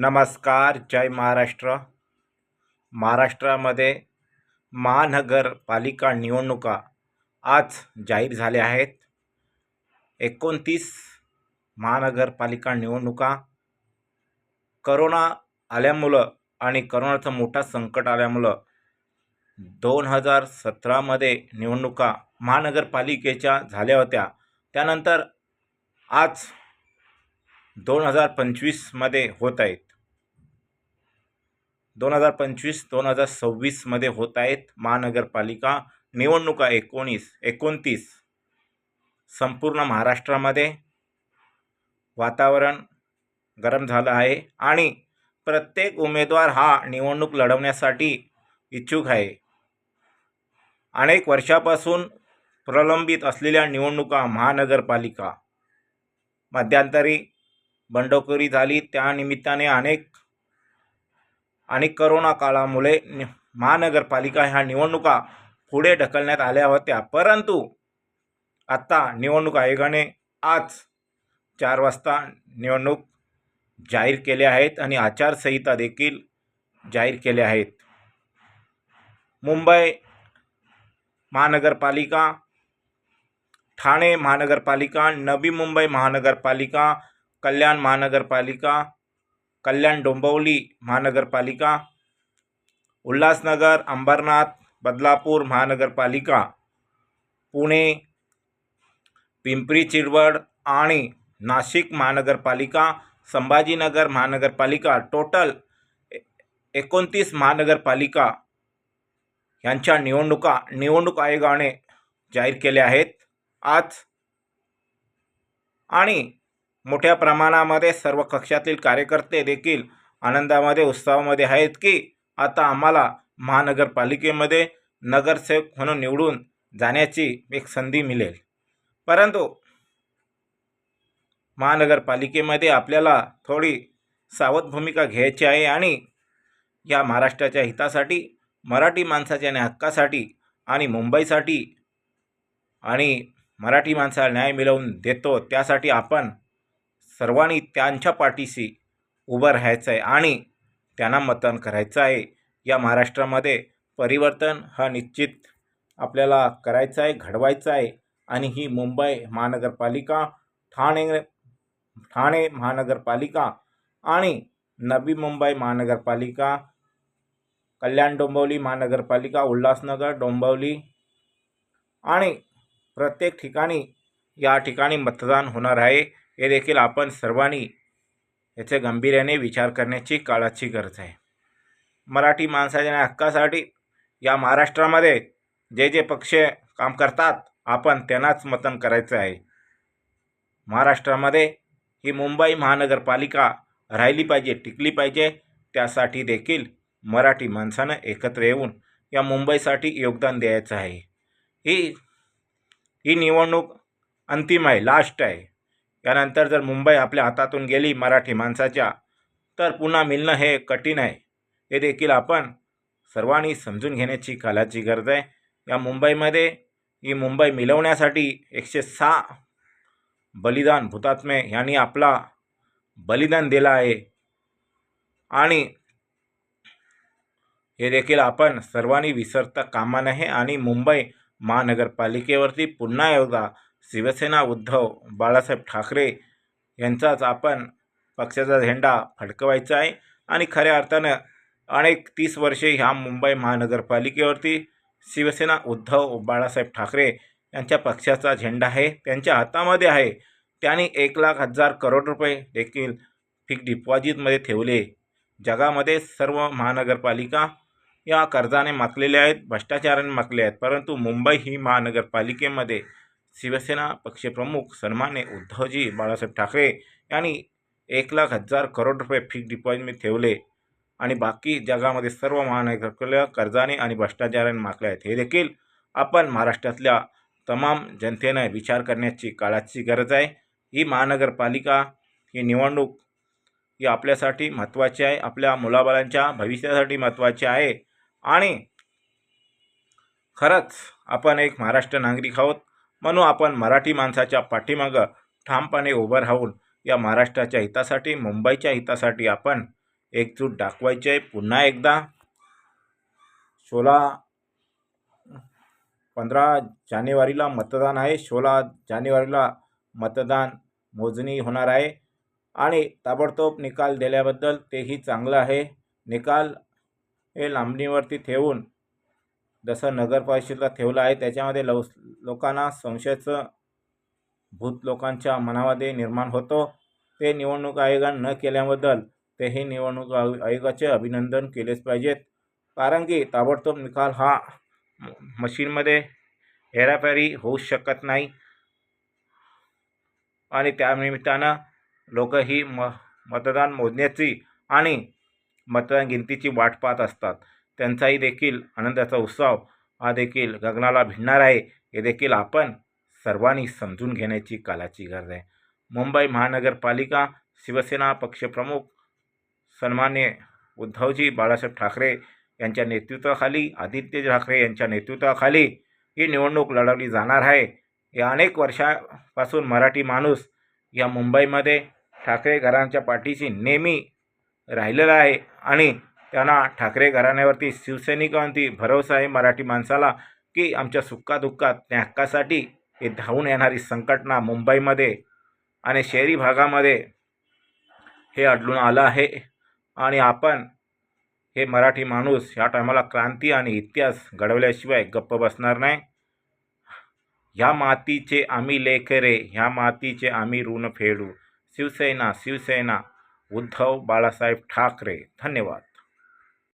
नमस्कार जय महाराष्ट्र. महाराष्ट्रामध्ये महानगरपालिका निवडणुका आज जाहीर झाल्या आहेत. एकोणतीस महानगरपालिका निवडणुका. करोना आल्यामुळं आणि करोनाचं मोठा संकट आल्यामुळं दोन हजार सतरामध्ये निवडणुका महानगरपालिकेच्या झाल्या होत्या. त्यानंतर आज दोन हजार पंचवीसमध्ये होत आहेत. दोन हजार पंचवीस दोन हजार सव्वीसमध्ये होत आहेत महानगरपालिका निवडणुका एकोणीस एकोणतीस. संपूर्ण महाराष्ट्रामध्ये वातावरण गरम झालं आहे आणि प्रत्येक उमेदवार हा निवडणूक लढवण्यासाठी इच्छुक आहे. अनेक वर्षापासून प्रलंबित असलेल्या निवडणुका महानगरपालिका मध्यंतरी बंडखोरी झाली. त्यानिमित्ताने अनेक आणि करोना काळामुळे नि महानगरपालिका ह्या निवडणुका पुढे ढकलण्यात आल्या होत्या. परंतु आत्ता निवडणूक आयोगाने आज चार वाजता निवडणूक जाहीर केल्या आहेत आणि आचारसंहिता देखील जाहीर केल्या आहेत. मुंबई महानगरपालिका ठाणे महानगरपालिका नवी मुंबई महानगरपालिका कल्याण महानगरपालिका कल्याण डोंबिवली महानगरपालिका उल्हासनगर अंबरनाथ बदलापूर महानगरपालिका पुणे पिंपरी चिरवड आणि नाशिक महानगरपालिका संभाजीनगर महानगरपालिका टोटल ए एकोणतीस महानगरपालिका यांच्या निवडणुका निवडणूक आयोगाने जाहीर केल्या आहेत. आज आणि मोठ्या प्रमाणामध्ये सर्व कक्षातील कार्यकर्ते देखील आनंदामध्ये उत्साहामध्ये आहेत की आता आम्हाला महानगरपालिकेमध्ये नगरसेवक म्हणून निवडून जाण्याची एक संधी मिळेल. परंतु महानगरपालिकेमध्ये आपल्याला थोडी सावध भूमिका घ्यायची आहे आणि या महाराष्ट्राच्या हितासाठी मराठी माणसाच्या न्याय हक्कासाठी आणि मुंबईसाठी आणि मराठी माणसाला न्याय मिळवून देतो त्यासाठी आपण सर्वांनी त्यांच्या पाठीशी उभं राहायचं आहे आणि त्यांना मतदान करायचं आहे या महाराष्ट्रामध्ये परिवर्तन हा निश्चित आपल्याला करायचं आहे घडवायचं आहे आणि ही मुंबई महानगरपालिका ठाणे ठाणे महानगरपालिका आणि नवी मुंबई महानगरपालिका कल्याण डोंबिवली महानगरपालिका उल्हासनगर डोंबिवली आणि प्रत्येक ठिकाणी या ठिकाणी मतदान होणार आहे. हे देखील आपण सर्वांनी याचे गांभीर्याने विचार करण्याची काळाची गरज आहे. मराठी माणसाच्या हक्कासाठी या महाराष्ट्रामध्ये जे जे पक्ष काम करतात आपण त्यांनाच मतन करायचं आहे. महाराष्ट्रामध्ये ही मुंबई महानगरपालिका राहिली पाहिजे टिकली पाहिजे त्यासाठी देखील मराठी माणसानं एकत्र येऊन या मुंबईसाठी योगदान द्यायचं आहे. ही ही निवडणूक अंतिम आहे लास्ट आहे. यानंतर जर मुंबई आपल्या हातातून गेली मराठी माणसाच्या तर पुन्हा मिळणं हे कठीण आहे. हे देखील आपण सर्वांनी समजून घेण्याची कालाची गरज आहे. या मुंबईमध्ये ही मुंबई मिळवण्यासाठी एकशे सहा बलिदान हुतात्मे यांनी आपला बलिदान दिला आहे. आणि हे देखील आपण सर्वांनी विसरता कामा नये आणि मुंबई महानगरपालिकेवरती पुन्हा एकदा शिवसेना उद्धव बाळासाहेब ठाकरे यांचाच आपण पक्षाचा झेंडा फडकवायचा आहे. आणि खऱ्या अर्थानं अनेक तीस वर्षे ह्या मुंबई महानगरपालिकेवरती शिवसेना उद्धव बाळासाहेब ठाकरे यांच्या पक्षाचा झेंडा आहे. त्यांच्या हातामध्ये आहे. त्यांनी एक लाख हजार करोड रुपये देखील फिक्स डिपॉझिटमध्ये ठेवले. जगामध्ये सर्व महानगरपालिका या कर्जाने माकलेल्या आहेत भ्रष्टाचाराने माकले आहेत. परंतु मुंबई ही महानगरपालिकेमध्ये शिवसेना पक्षप्रमुख सन्माने उद्धवजी बाळासाहेब ठाकरे यांनी एक लाख हजार करोड रुपये फिक्स डिपॉझिटमध्ये ठेवले आणि बाकी जगामध्ये सर्व महानगरपालिका कर्जाने आणि भ्रष्टाचाराने माकले आहेत. हे देखील आपण महाराष्ट्रातल्या तमाम जनतेनं विचार करण्याची काळाची गरज आहे. ही महानगरपालिका ही निवडणूक ही आपल्यासाठी महत्त्वाची आहे आपल्या मुलाबाळांच्या भविष्यासाठी महत्त्वाची आहे. आणि खरंच आपण एक महाराष्ट्र नागरिक आहोत. म्हणून आपण मराठी माणसाच्या पाठीमागं ठामपणे उभं राहून या महाराष्ट्राच्या हितासाठी मुंबईच्या हितासाठी आपण एकजूट दाखवायची. आहे पुन्हा एकदा सोळा पंधरा जानेवारीला मतदान आहे. सोळा जानेवारीला मतदान मोजणी होणार आहे. आणि ताबडतोब निकाल दिल्याबद्दल तेही चांगलं आहे. निकाल हे लांबणीवरती ठेवून जसं नगरपरिषदेला ठेवलं आहे त्याच्यामध्ये लव लोकांना संशयाचं भूत लोकांच्या मनामध्ये निर्माण होतो. ते निवडणूक आयोगानं न केल्याबद्दल तेही निवडणूक आयोगाचे अभिनंदन केलेच पाहिजेत. कारण की ताबडतोब निकाल हा मशीनमध्ये हेराफेरी होऊ शकत नाही. आणि त्यानिमित्तानं लोक ही म मतदान मोजण्याची आणि मतदान गिनतीची वाट पाहत असतात. त्यांचाही देखील आनंदाचा उत्सव हा देखील गगनाला भिडणार आहे. हे देखील आपण सर्वांनी समजून घेण्याची कालाची गरज आहे. मुंबई महानगरपालिका शिवसेना पक्षप्रमुख सन्मान्य उद्धवजी बाळासाहेब ठाकरे यांच्या नेतृत्वाखाली आदित्य ठाकरे यांच्या नेतृत्वाखाली ही निवडणूक लढवली जाणार आहे. या अनेक वर्षापासून मराठी माणूस या मुंबईमध्ये ठाकरे घरांच्या पाठीशी नेहमी राहिलेला आहे आणि त्यांना ठाकरे घराण्यावरती शिवसैनिकांती भरोसा आहे मराठी माणसाला की आमच्या सुखादुःखात त्या हक्कासाठी हे धावून येणारी संकटना मुंबईमध्ये आणि शहरी भागामध्ये हे आढळून आलं आहे. आणि आपण हे मराठी माणूस ह्या टायमाला क्रांती आणि इतिहास घडवल्याशिवाय गप्प बसणार नाही. ह्या मातीचे आम्ही लेकरे ह्या मातीचे आम्ही ऋण फेडू. शिवसेना शिवसेना उद्धव बाळासाहेब ठाकरे. धन्यवाद.